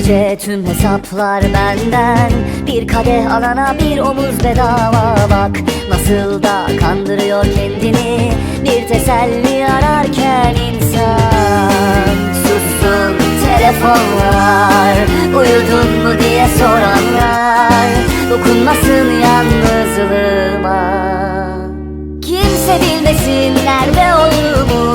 İşte tüm hesaplar benden. Bir kadeh alana bir omuz bedava. Bak Nasıl da kandırıyor kendini. Bir teselli ararken insan. Sussun telefonlar Uyudun mu diye soranlar. Dokunmasın yalnızlığıma. Kimse bilmesin nerede olduğumu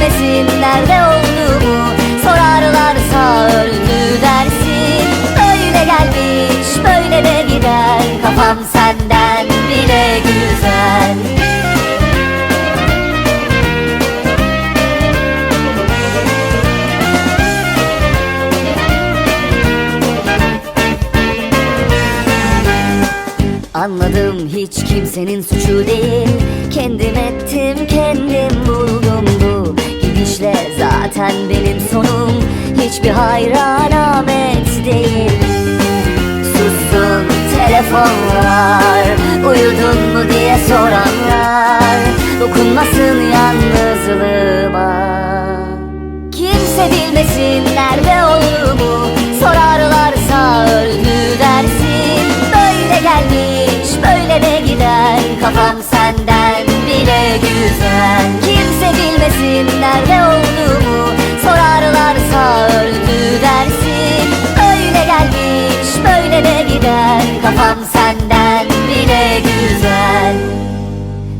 bilmesin nerede olduğumu. Sorarlarsa öldü dersin. Böyle gelmiş böyle de gider. Kafam senden bile güzel. Anladım hiç kimsenin suçu değil. Kendim ettim kendim buldum bu telefonlar Uyudun mu diye soranlar Kafam senden bile güzel.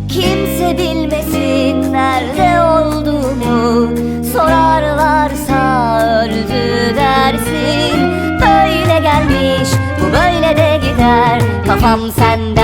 Kimse bilmesin nerede olduğumu. Sorarlarsa öldü dersin. Böyle gelmiş bu böyle de gider. Kafam sende